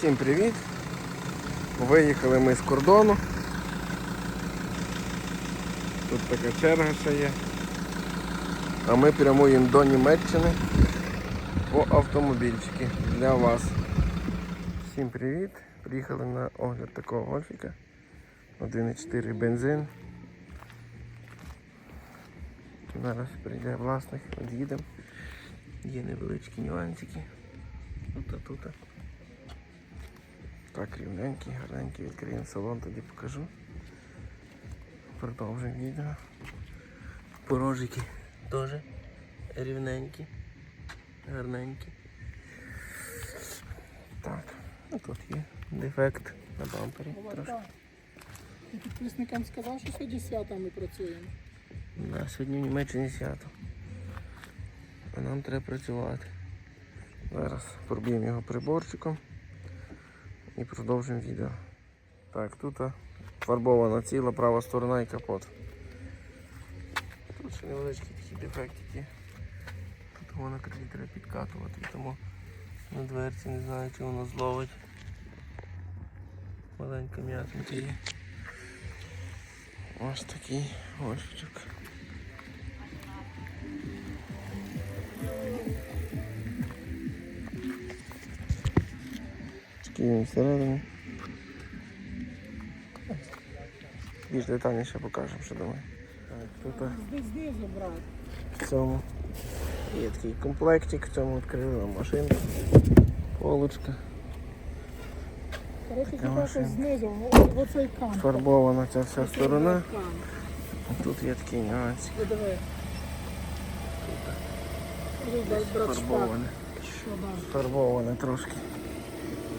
Всім привіт! Виїхали ми з кордону. Тут така черга ще є. А ми прямуємо до Німеччини по автомобільчики для вас. Всім привіт! Приїхали на огляд такого гольфіка. 1,4 бензин. Зараз прийде власник, від'їдемо. Є невеличкі нюансики. Тут, а тут. Так, рівненький, гарненький, відкриємо салон, тоді покажу. Продовжуємо відео. Порожики теж рівненькі, гарненькі. Так, а тут є дефект на бампері трошки. І підписникам сказав, що сьогодні свята ми працюємо. На сьогодні в Німеччині свято. А нам треба працювати. Зараз проб'ємо його приборчиком і продовжимо відео. Так, тут фарбована ціла права сторона і капот. Тут ще невеличкі такі дефектики. Тут воно крилі треба підкатувати, тому на дверці не знаю, чи воно зловить. Маленька м'ятинка є. Ось такий гольфчик. Такий він всередині. Більш детальніше покажемо, що думаю. Так, тут брат. в цьому є такий комплектик, в цьому відкрила машинка, полочка, знизу, фарбована ця вся сторона. Тут є такий нюансик. Брат, шпак. Фарбоване. Фарбоване трошки.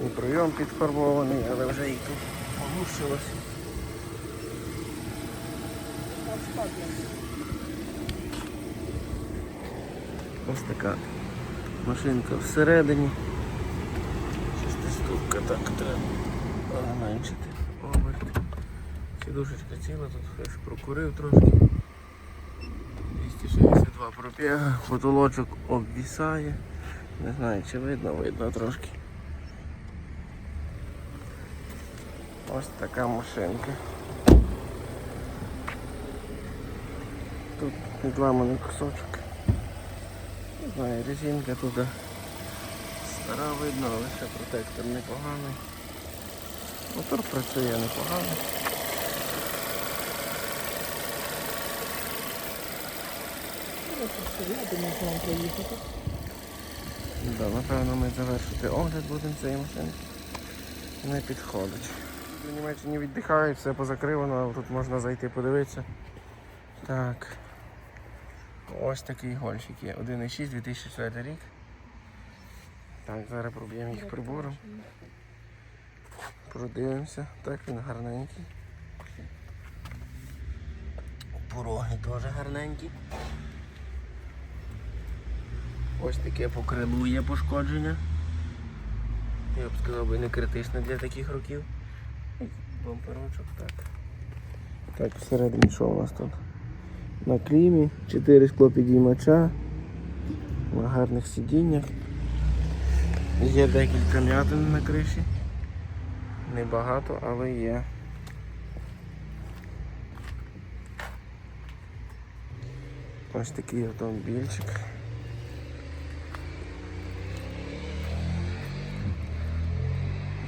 І прийом підфарбований, але вже і тут погущилось. Ось така машинка всередині. Шестиступка, так треба зменшити оберт. Сідушечка ціла, тут хтось прокурив трошки. 262 пробіга, потолочок обвісає. Не знаю чи видно, видно трошки. Ось така машинка. Тут відламаний кусочок. Не знаю, резинка тут стара видно, але ще протектор непоганий. Мотор працює непогано. Проїхати. Да, напевно ми завершити огляд будемо цієї машини. Не підходить. В Німеччині віддихають, все позакривано, тут можна зайти подивитися. Так. Ось такий гольфік є. 1,6 2004 рік. Так, зараз проб'ємо їх прибором. Продивимося. Так він гарненький. Пороги теж гарненькі. Ось таке по крилу є пошкодження. Я б сказав би не критичне для таких років. Бамперочок так. Так, всередині що у нас тут? На клімі, 4 склопідіймача, на гарних сидіннях. Є декілька м'ятин на криші. Небагато, але є. Ось такий автомобільчик.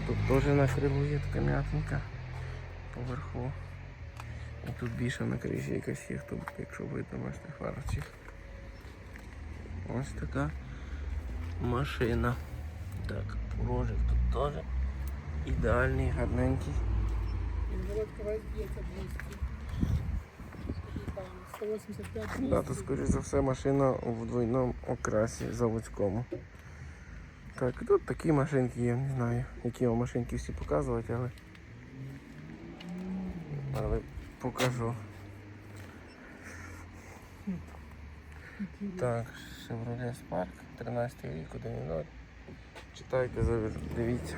Тут теж на крилу така м'ятинка поверху. І тут більше на криші якась є, хто, якщо видно, бачите, фарчик. Ось така машина. Так, порожик тут теж ідеальний, гарненький. Інвалидка весь б'ється 200. Там 185 200. Да, то скоріш за все машина в двойному окрасі заводському. Так, тут такі машинки є, не знаю, які вам машинки всі показувати, але, але покажу. Так, Chevrolet Spark, 13 рік, 1.0. Читайте, дивіться.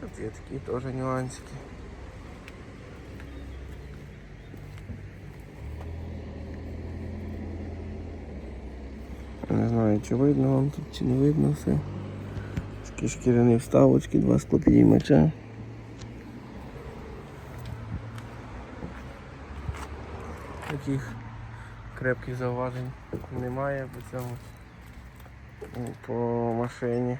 Тут є такі теж нюансики. Не знаю, чи видно вам тут, чи не видно все. Такі шкіряні вставочки, два склопідіймача. Таких крепких зауважень немає по цьому по машині.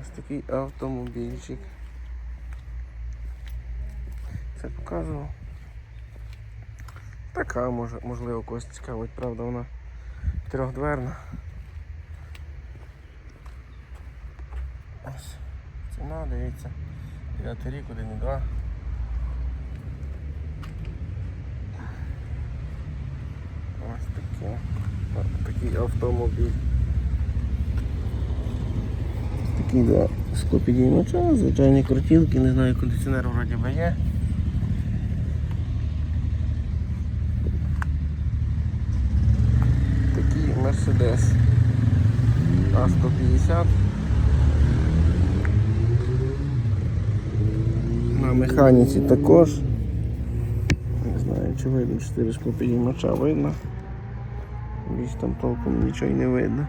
Ось такий автомобільчик. Це показував. Така може, можливо когось цікавить, правда вона трьохдверна. Ось ціна, дивіться. 9 рік, 1,2. Ось таке. Ось такий автомобіль. Такі два склопідіймача, звичайні крутілки, не знаю, кондиціонер вроді би є. Такий Мерседес А150. На механіці також. Не знаю, чи видно 4 склопідіймача видно. Більш там толком нічого не видно.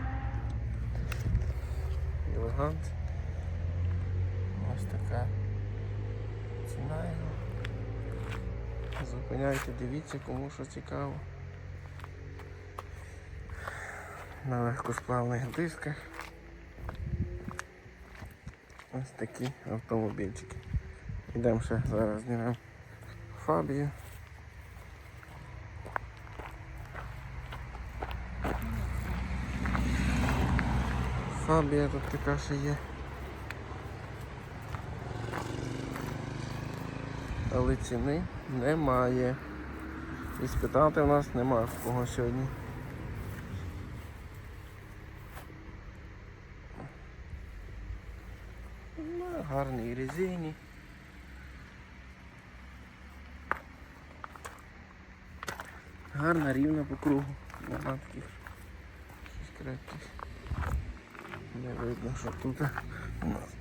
Елегант. Ось така ціна його. Зупиняйте, дивіться, кому що цікаво. На легкосплавних дисках. Ось такі автомобільчики. Йдемо ще зараз знімемо Фабію. Фабія тут така ще є. Але ціни немає. І спитати у нас нема в кого сьогодні. На гарній резині. Гарна рівна по кругу. Нема таких крепких. Не видно, що тут у нас.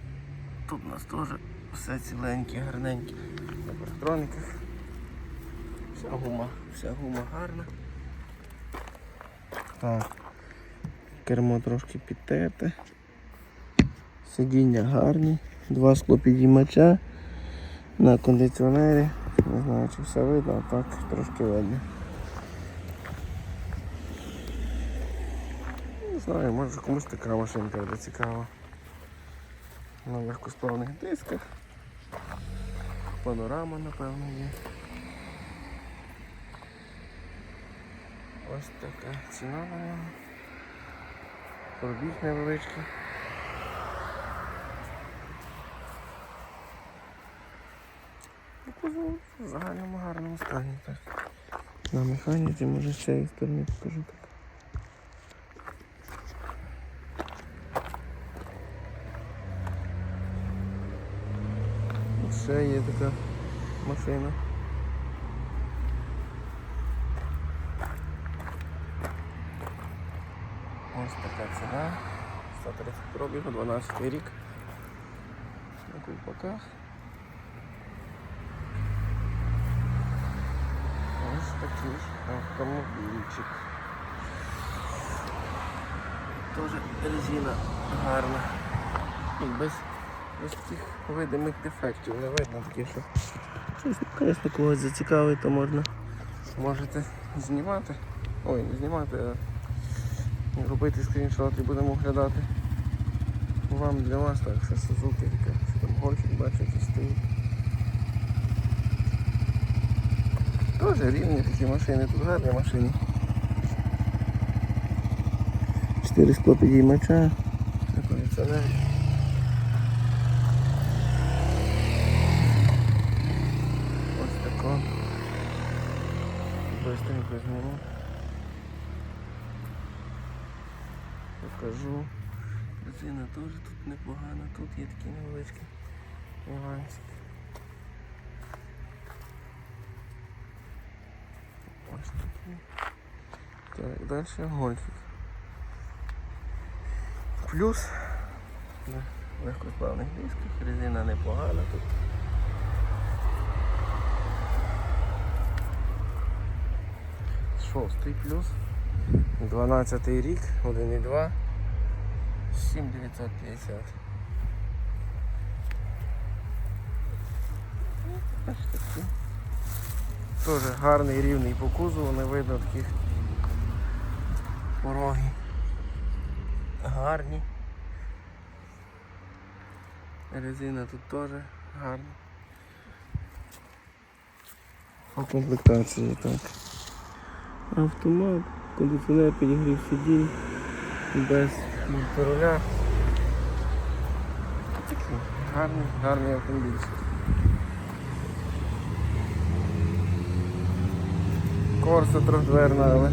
Тут у нас теж все ціленьке, гарненьке. На парктрониках. Вся гума, вся гума гарна. Так. Кермо трошки підтерте. Сидіння гарні. Два склопідіймача на кондиціонері. Не знаю, чи все видно, а так трошки видно. Знаю, може комусь така машинка буде цікава. На легкосплавних дисках. Панорама, напевно, є. Ось така ціна на нього. Пробіг невеличкий. Ну, в загальному гарному стані. Так. На механіці, може з цієї сторони покажу так. Ще є така машина. Ось така ціна. 130 пробігу, 12 рік. На кулпаках. Ось такий автомобільчик. Теж резина гарна. І без, без таких видимих дефектів не видно таке, що щось, звісно, когось зацікавить, то можна можете знімати. Ой, не знімати, а робити скріншот і будемо оглядати. Вам для вас так, що Сузуки така, що там гольфік бачите стоїть. Теж рівні такі машини, тут гарні машини. Чотири скло підіймача, на кондиціонері. Ось тако. Быстренько зніму. Покажу. Резина теж тут непогана, тут є такі невеличкі нюансики. Ось такий. Так, далі гольфик. Плюс на легкосплавних дисках, резина непогана тут. Шостий плюс. 12 рік, 1,2, 7950. Ось такі. Теж гарний рівний по кузову, не видно таких пороги. Гарні. Резина тут теж гарна. По комплектації так. Автомат, кондиціонер, підігрів сидінь, без мультируля. Гарний, гарний автомобіль. Корса трьохдверна, але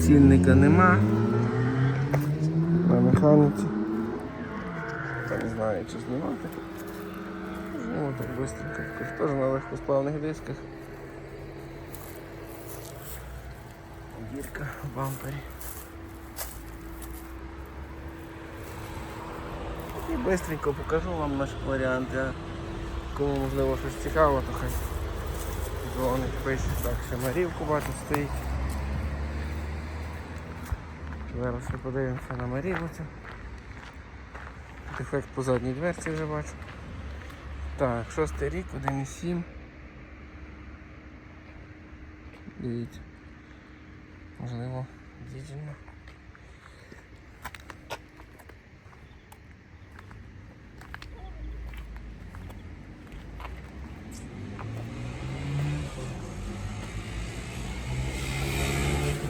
цінника нема. На механіці. Та не знаю, чи знімати. Зніму так швидко. Теж на легкосплавних дисках. Дірка в бампері. І швидко покажу вам наш варіант. Я, кому можливо щось цікаво, то хай дзвонить, пише. Так, ще Марівку бачу стоїть. Зараз ще подивимося на Маріву цю. Дефект по задній дверці вже бачу. Так, шостий рік, 1,7. Дивіться. Можливо, дізельна.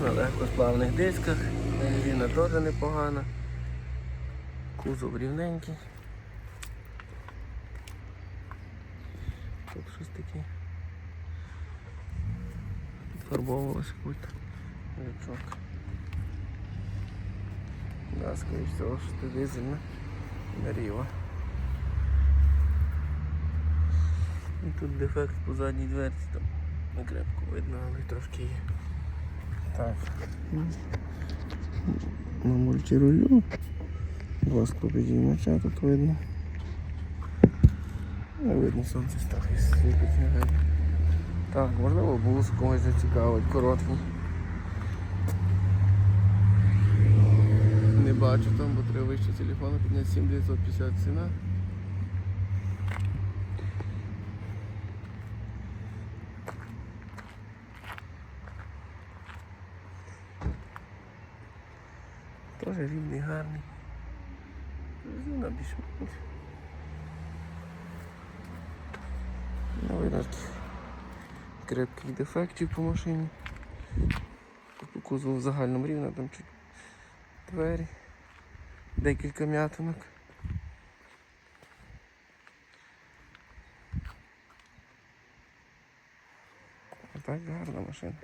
На легкосплавних дисках, резина теж непогана. Кузов рівненький. Тут щось таке. Підфарбовувалося якось. Лючок. Да, скоріше всього, що це дизельна. Наріва. І тут дефект по задній дверці, там не крепко видно, але трошки. Так. На мультирулю. Два склопідіймача тут видно. Не видно сонце трохи світить не. Так, можливо бус когось зацікавить, короткий. Не бачу там, бо треба вище телефону підняти 7950 ціна. Теж рівний, гарний. Резина більш Не видно таких крепких дефектів по машині. По кузову в загальному рівно, там чуть двері, декілька м'ятинок. Так гарна машина.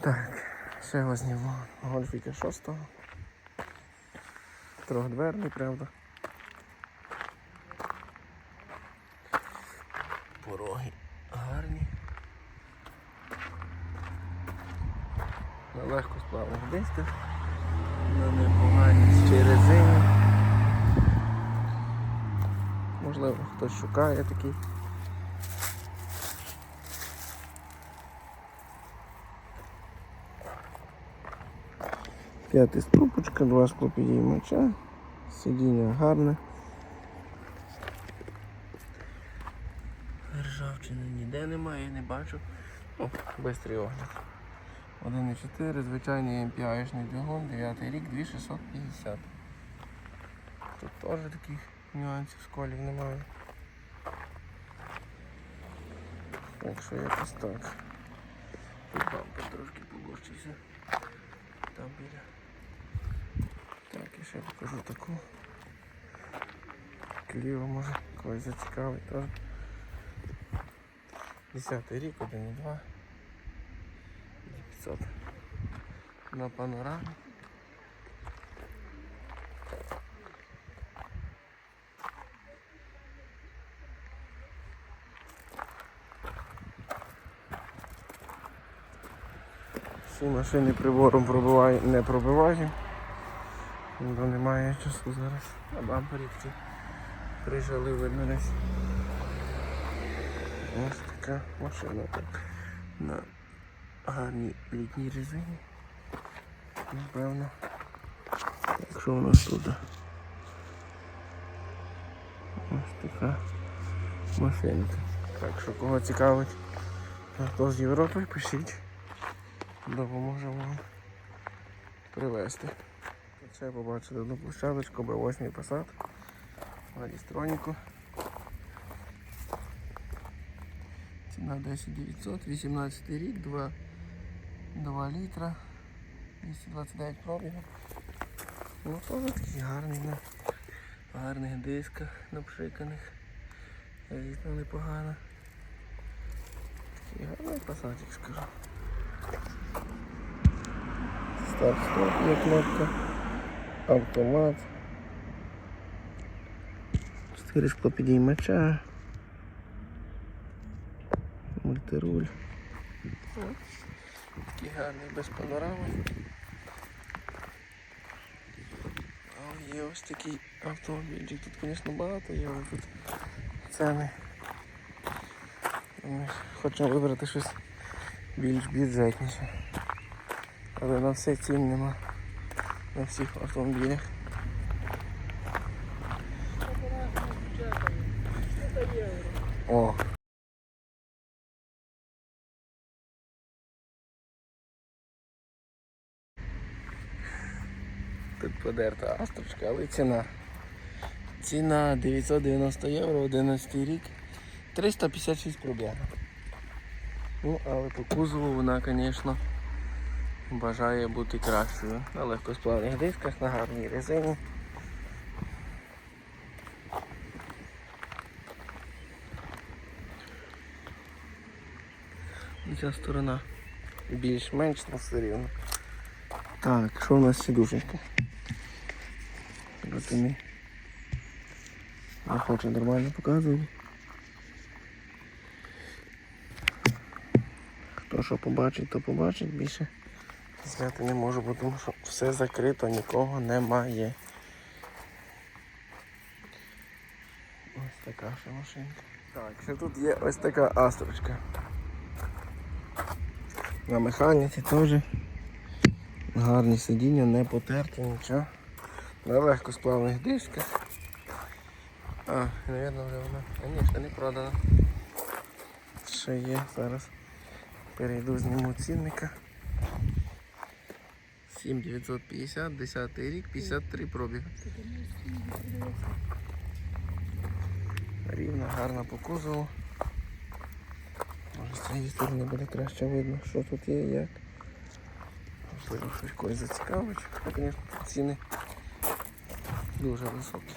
Так, ще возьмемо гольфіка 6. Трьохдверний, правда. Пороги гарні. На легко сплавних дисках. На непоганій ще резині. Можливо, хтось шукає такий. П'ятий ступочка, два склопідіймача, сидіння гарне. Ржавчини ніде немає, не бачу. О, бистрий огляд. 1,4, звичайний MPI-шний двигун, 9 рік, 2650. Тут теж таких нюансів сколів немає. Так що якось так. Тут бампер трошки погорчився. Там біля. Так, і ще покажу таку. Кліво може когось зацікавить теж. 10 рік, 1,2. 500. На панорамі. Всі машини прибором пробиваю, не пробиваю. Бо немає часу зараз. А бампері такі прижали видно десь. Ось така машина так. На гарній літній резині. Напевно. Так, що у нас тут? Ось така машинка. Так що кого цікавить, хто з Європи, пишіть. Допоможемо вам привезти. Це побачили одну площадочку, Б8 Passat. Ладістроніку. Ціна 10 900, 18 рік, 2, 2 літра, 229 пробігів. Ну, теж такий гарний на гарних дисках напшиканих. Різно непогано. Такий гарний пасатик, скажу. Старт-стоп є кнопка. Автомат. Чотири шклопідіймача. Мультируль. О, Такий гарний без панорами. А є ось такий автомобільчик. Тут, звісно, багато є, але тут ціни. Ми хочемо вибрати щось більш бюджетніше. Але на все цін нема на всіх автомобілях. Обережно з бюджетами. 300 євро. О. подерта астрочка, але ціна. Ціна 990 євро, 11 рік, 356 пробіг. Ну, але по кузову вона, звісно, бажає бути кращою. На легкосплавних дисках, на гарній резині. Ця сторона більш-менш але все рівно. Так, що у нас сідушечка? Не, не хоче нормально показувати. Хто що побачить, то побачить більше. Зняти не можу, бо тому що все закрито, нікого немає. Ось така ще машинка. Так, ще тут є ось така астрочка. На механіці теж. Гарні сидіння, не потерті, нічого. На легкосплавних дисках. А, мабуть, вже вона. А ні, ще не продана. Ще є, зараз перейду зніму цінника. 7950, 10 рік, 53 пробіг. Рівна, гарна по кузову. Може з цієї сторони буде краще видно, що тут є як. Можливо, щось когось зацікавить. Звісно, ціни дуже високі.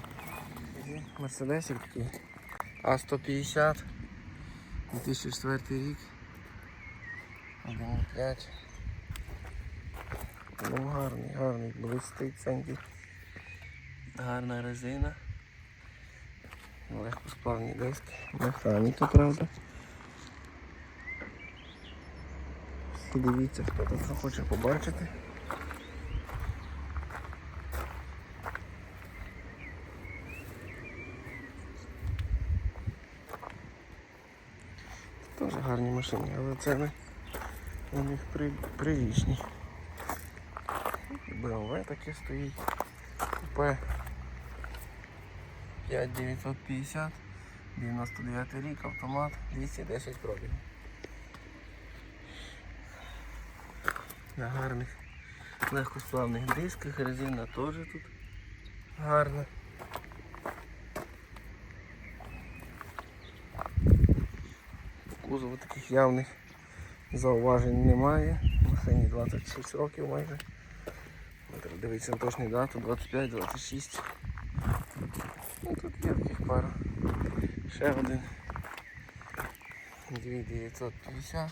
Мерседесик такий А150, 2004 рік. 1,5. Ну гарний, гарний, блистить ценький. Гарна резина. Легкосплавні диски. Механіка, правда. Дивіться, хто тут хоче побачити. Теж гарні машини, але ціни у них при, прилічні. Таке стоїть. Купе 5950, 99 рік, автомат, 210 пробігів. на гарних легкосплавних дисках, резина теж тут гарна. Кузову таких явних зауважень немає. Машині 26 років майже. Дивитися на точну дату, 25-26. Ну тут є таких пара. Ще один. 2950.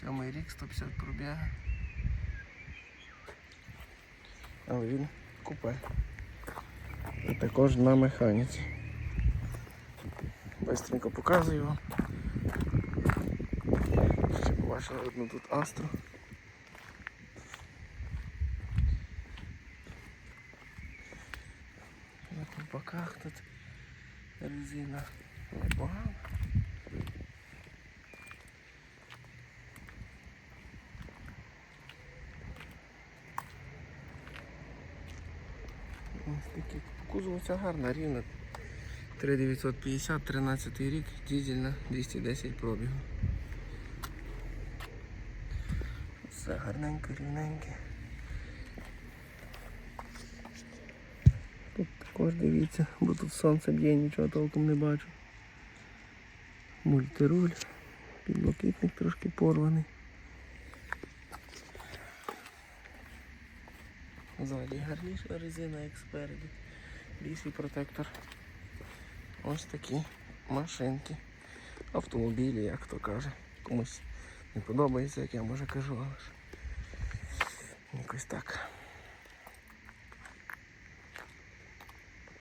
Сьомий рік, 150 пробіга. Але він купе. І також на механіці. Быстренько показую вам бачили одну тут астру. На компаках тут резина непогана. Ось такі кузовця гарна, рівна. 3950, 13 рік, дизельна 210 пробігу. Гарненько, рівненьке. Тут також дивіться, бо тут сонце б'є, нічого толком не бачу. Мультируль, підлокітник трошки порваний. Ззаді гарніша резина, як спереді. Більший протектор. Ось такі машинки. Автомобілі, як то каже. Комусь не подобається, як я може кажу, але ж якось так.